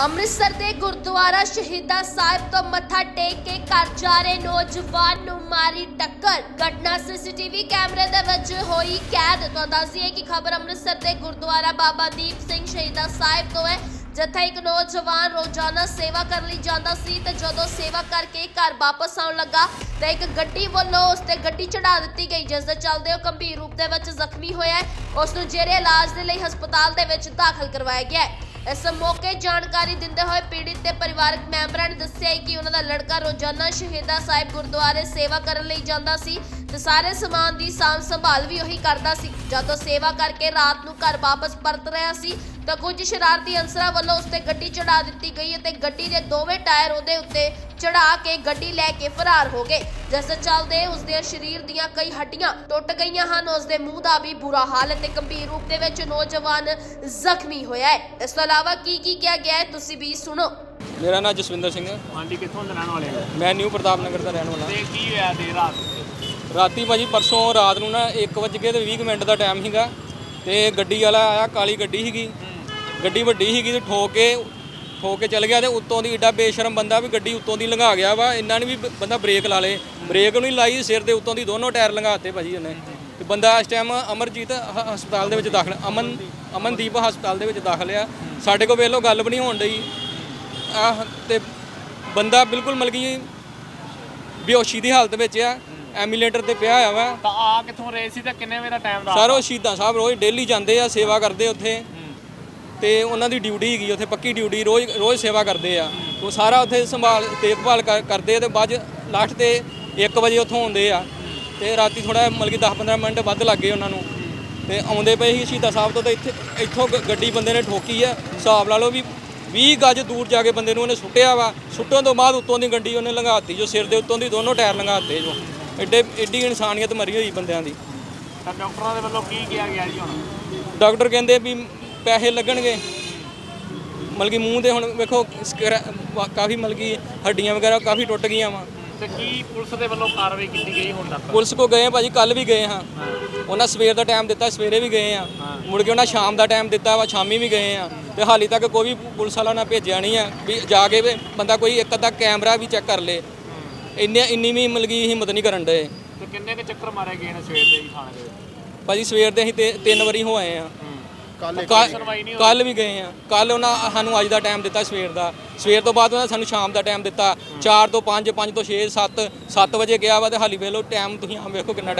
ਅੰਮ੍ਰਿਤਸਰ ਦੇ ਗੁਰਦੁਆਰਾ ਸ਼ਹੀਦਾਂ ਸਾਹਿਬ ਤੋਂ ਮੱਥਾ ਟੇਕ ਕੇ ਘਰ ਜਾ ਰਹੇ ਨੌਜਵਾਨ ਨੂੰ ਮਾਰੀ ਟੱਕਰ। ਘਟਨਾ ਸੀਸੀਟੀਵੀ ਕੈਮਰੇ ਦੇ ਵਿੱਚ ਹੋਈ ਕੈਦ। ਤੋਂ ਦੱਸਦੀ ਹੈ ਕਿ ਖਬਰ ਅੰਮ੍ਰਿਤਸਰ ਦੇ ਗੁਰਦੁਆਰਾ ਬਾਬਾ ਦੀਪ ਸਿੰਘ ਸ਼ਹੀਦਾਂ ਸਾਹਿਬ ਤੋਂ ਹੈ, ਜਿੱਥੇ ਇੱਕ ਨੌਜਵਾਨ ਰੋਜ਼ਾਨਾ ਸੇਵਾ ਕਰਨ ਲਈ ਜਾਂਦਾ ਸੀ ਤੇ ਜਦੋਂ ਸੇਵਾ ਕਰਕੇ ਘਰ ਵਾਪਸ ਆਉਣ ਲੱਗਾ ਤੇ ਇੱਕ ਗੱਡੀ ਵੱਲੋਂ ਉਸ ਤੇ ਗੱਡੀ ਚੜਾ ਦਿੱਤੀ ਗਈ, ਜਿਸ ਦੇ ਚੱਲਦੇ ਉਹ ਗੰਭੀਰ ਰੂਪ ਦੇ ਵਿੱਚ ਜ਼ਖਮੀ ਹੋਇਆ ਹੈ। ਉਸ ਨੂੰ ਜੇਰੇ ਇਲਾਜ ਦੇ ਲਈ ਹਸਪਤਾਲ ਦੇ ਵਿੱਚ ਦਾਖਲ ਕਰਵਾਇਆ ਗਿਆ ਹੈ। ਇਸ ਮੌਕੇ ਜਾਣਕਾਰੀ ਦਿੰਦੇ ਹੋਏ ਪੀੜਿਤ ਤੇ ਪਰਿਵਾਰਕ ਮੈਂਬਰਾਂ ਨੇ ਦੱਸਿਆ ਕਿ ਉਹਨਾਂ ਦਾ ਲੜਕਾ ਰੋਜ਼ਾਨਾ ਸ਼ਹੀਦਾ ਸਾਹਿਬ ਗੁਰਦੁਆਰੇ ਸੇਵਾ ਕਰਨ ਲਈ ਜਾਂਦਾ ਸੀ। ਤੇ ਸਾਰੇ ਸਮਾਨ ਦੀ ਸਾਂਭ ਸੰਭਾਲ ਵੀ ਉਹੀ ਕਰਦਾ ਸੀ। ਜਦੋਂ ਸੇਵਾ ਕਰਕੇ ਰਾਤ ਨੂੰ ਘਰ ਵਾਪਸ ਪਰਤ ਰਿਹਾ ਸੀ ਤਾਂ ਕੁਝ ਸ਼ਰਾਰਤੀ ਅਨਸਰਾਂ ਵੱਲੋਂ ਉਸ ਤੇ ਗੱਡੀ ਚੜਾ ਦਿੱਤੀ ਗਈ ਅਤੇ ਗੱਡੀ ਦੇ ਦੋਵੇਂ ਟਾਇਰ ਉਹਦੇ ਉੱਤੇ ਚੜਾ ਕੇ ਗੱਡੀ ਲੈ ਕੇ ਫਰਾਰ ਹੋ ਗਏ। ਜਿਸ ਦੇ ਚੱਲਦੇ ਉਸ ਦੇ ਸਰੀਰ ਦੀਆਂ ਕਈ ਹੱਡੀਆਂ ਟੁੱਟ ਗਈਆਂ ਹਨ। ਉਸ ਦੇ ਮੂੰਹ ਦਾ ਵੀ ਬੁਰਾ ਹਾਲ ਹੈ ਤੇ ਗੰਭੀਰ ਰੂਪ ਦੇ ਵਿੱਚ ਨੌਜਵਾਨ ਜ਼ਖਮੀ ਹੋਇਆ ਹੈ। ਇਸ ਤੋਂ ਇਲਾਵਾ ਕੀ ਕੀ ਕਿਹਾ ਗਿਆ ਹੈ ਤੁਸੀਂ ਵੀ ਸੁਣੋ। ਮੇਰਾ ਨਾਮ ਜਸਵਿੰਦਰ ਸਿੰਘ ਹੈ। ਆਂਟੀ ਕਿੱਥੋਂ ਦੇ ਰਹਿਣ ਵਾਲੇ ਹੋ? ਮੈਂ ਨਿਊ ਪ੍ਰਤਾਪ ਨਗਰ ਦਾ ਰਹਿਣ ਵਾਲਾ। ਤੇ ਕੀ ਹੋਇਆ ਦੇਰ ਰਾਤ? ਰਾਤੀ ਭਾਜੀ ਪਰਸੋਂ ਰਾਤ ਨੂੰ ਨਾ 1 ਵਜੇ ਤੇ 20 ਕੁ ਮਿੰਟ ਦਾ ਟਾਈਮ ਸੀਗਾ ਤੇ ਗੱਡੀ ਵਾਲਾ ਆਇਆ, ਕਾਲੀ ਗੱਡੀ ਸੀਗੀ। ਗੱਡੀ ਵੱਡੀ ਸੀਗੀ ਤੇ ਠੋਕ ਕੇ ਠੋਕ ਕੇ ਚੱਲ ਗਿਆ ਤੇ ਉੱਤੋਂ ਦੀ ਏਡਾ ਬੇਸ਼ਰਮ ਬੰਦਾ ਵੀ ਗੱਡੀ ਉੱਤੋਂ ਦੀ ਲੰਘਾ ਗਿਆ ਵਾ ਇਹਨਾਂ ਨੇ ਵੀ ਬੰਦਾ ਬ੍ਰੇਕ ਲਾ ਲੇ। ਬ੍ਰੇਕ ਨੂੰ ਹੀ ਲਾਈ ਸਿਰ ਦੇ ਉੱਤੋਂ ਦੀ ਦੋਨੋਂ ਟਾਇਰ ਲੰਘਾਤੇ ਭਾਜੀ ਉਹਨੇ। ਤੇ ਬੰਦਾ ਇਸ ਟਾਈਮ ਅਮਰਜੀਤ ਹਸਪਤਾਲ ਦੇ ਵਿੱਚ ਦਾਖਲ, ਅਮਨ, ਅਮਨਦੀਪ ਹਸਪਤਾਲ ਦੇ ਵਿੱਚ ਦਾਖਲ ਆ। ਸਾਡੇ ਕੋਲ ਵੇਖ ਗੱਲ ਵੀ ਨਹੀਂ ਹੋਣ ਡਈ। ਆ ਤੇ ਬੰਦਾ ਬਿਲਕੁਲ ਮਤਲਬ ਕਿ ਬੇਹੋਸ਼ੀ ਦੀ ਹਾਲਤ ਵਿੱਚ ਆ। ਐਮੂਲੇਟਰ ਤੇ ਪਿਆ ਹੋਇਆ ਵਾ। ਤਾਂ ਆ ਕਿੱਥੋਂ ਰਹੇ ਸੀ ਤੇ ਕਿੰਨੇ ਵਜੇ ਦਾ ਟਾਈਮ ਦਾ ਸਰ ਉਹ ਸ਼ਹੀਦਾਂ ਸਾਹਿਬ ਰੋਜ਼ ਡੇਲੀ ਜਾਂਦੇ ਆ ਸੇਵਾ ਕਰਦੇ ਉੱਥੇ। ਤੇ ਉਹਨਾਂ ਦੀ ਡਿਊਟੀ ਹੈਗੀ ਉੱਥੇ ਪੱਕੀ ਡਿਊਟੀ ਰੋਜ਼ ਰੋਜ਼ ਸੇਵਾ ਕਰਦੇ ਆ। ਉਹ ਸਾਰਾ ਉੱਥੇ ਸੰਭਾਲ ਦੇਖਭਾਲ ਕਰ- ਕਰਦੇ ਆ ਤੇ ਬਾਅਦ ਲਾਸਟ ਤੇ 1 ਵਜੇ ਉੱਥੋਂ ਆਉਂਦੇ ਆ। ਤੇ ਰਾਤੀ ਥੋੜਾ ਮਤਲਬ ਕਿ 10-15 ਮਿੰਟ ਵੱਧ ਲੱਗੇ ਉਹਨਾਂ ਨੂੰ। ਤੇ ਆਉਂਦੇ ਪਏ ਸੀ ਸ਼ਹੀਦਾਂ ਸਾਹਿਬ ਤੋਂ ਤੇ ਇੱਥੇ ਇੱਥੋਂ ਗ- ਗੱਡੀ ਬੰਦੇ ਨੇ ਠੋਕੀ ਆ। ਹਿਸਾਬ ਲਾ ਲਓ ਵੀ 20 ਗਜ ਦੂਰ ਜਾ ਕੇ ਬੰਦੇ ਨੂੰ ਉਹਨੇ ਸੁੱਟਿਆ ਵਾ। ਸੁੱਟਣ ਤੋਂ ਬਾਅਦ ਉੱਤੋਂ ਦੀ ਗੱਡੀ ਉਹਨੇ ਲੰਘਾਤੀ ਜੋ ਸਿਰ ਦੇ ਉੱਤੋਂ ਦੀ ਦੋਨੋਂ ਟਾਇਰ ਲੰਘਾਤੇ ਜੋ। ਐਡੇ ਐਡੀ ਇਨਸਾਨੀਅਤ ਮਰੀ ਹੋਈ ਬੰਦਿਆਂ ਦੀ। ਤਾਂ ਡਾਕਟਰਾਂ ਦੇ ਵੱਲੋਂ ਕੀ ਕਿਹਾ ਗਿਆ ਜੀ ਹੁਣ? ਡਾਕਟਰ ਕਹਿੰਦੇ ਵੀ ਪੈਸੇ ਲੱਗਣਗੇ। ਮਤਲਬ ਕਿ ਮੂੰਹ ਦੇ ਹੁਣ ਵੇਖੋ ਸਕਰੈ- ਕਾਫੀ ਮਤਲਬ ਕਿ ਹੱਡੀਆਂ ਵਗੈਰਾ ਕਾਫੀ ਟੁੱਟ ਗਈਆਂ ਵਾ। ਤੇ ਕੀ ਪੁਲਿਸ ਦੇ ਵੱਲੋਂ ਕਾਰਵਾਈ ਕੀਤੀ ਗਈ ਹੁਣ ਤੱਕ? ਪੁਲਿਸ ਕੋ ਗਏ ਆ ਭਾਜੀ ਕੱਲ ਵੀ ਗਏ ਹਾਂ। ਉਹਨਾਂ ਸਵੇਰ ਦਾ ਟਾਈਮ ਦਿੱਤਾ ਸਵੇਰੇ ਵੀ ਗਏ ਆ ਮੁੜ ਕੇ ਉਹਨਾਂ ਸ਼ਾਮ ਦਾ ਟਾਈਮ ਦਿੱਤਾ ਵਾ ਸ਼ਾਮੀ ਵੀ ਗਏ ਆ ਤੇ ਹਾਲੀ ਤੱਕ ਕੋਈ ਵੀ ਪੁਲਿਸ ਵਾਲਾ ਨਾ ਭੇਜਿਆ ਨਹੀਂ ਆ ਵੀ ਜਾ ਕੇ ਵੀ ਬੰਦਾ ਕੋਈ ਇੱਕ ਅੱਧਾ ਕੈਮਰਾ ਵੀ ਚੈੱਕ ਕਰ ਲੇ। ਇੰਨੇ ਇੰਨੀ ਵੀ ਮਤਲਬ ਕਿ ਹਿੰਮਤ ਨਹੀਂ ਕਰਨ ਡਏ। ਤੇ ਕਿੰਨੇ ਕੁ ਚੱਕਰ ਮਾਰੇ ਗਏ ਨੇ ਸਵੇਰ ਦੇ ਜੀ ਥਾਣੇ ਦੇ ਵਿੱਚ? ਭਾਜੀ ਸਵੇਰ ਦੇ ਅਸੀਂ ਤੇ- ਤਿੰਨ ਵਾਰੀ ਹੋ ਆਏ ਆ ਸੁਣਵਾਈ ਨਹੀਂ ਕੱਲ ਵੀ ਗਏ ਆ ਕੱਲ ਉਹਨਾਂ ਸਾਨੂੰ ਅੱਜ ਦਾ ਟਾਈਮ ਦਿੱਤਾ ਸਵੇਰ ਦਾ। ਸਵੇਰ ਤੋਂ ਬਾਅਦ ਉਹਨਾਂ ਸਾਨੂੰ ਸ਼ਾਮ ਦਾ ਟਾਈਮ ਦਿੱਤਾ। 4 ਤੋਂ 5 5 ਤੋਂ 6 7 7 ਵਜੇ ਗਿਆ ਵਾ ਤੇ ਹਾਲੀ ਵੇਖ ਲਓ ਟਾਈਮ ਤੁਸੀਂ ਆਮ ਵੇਖੋ ਕਿੰਨਾ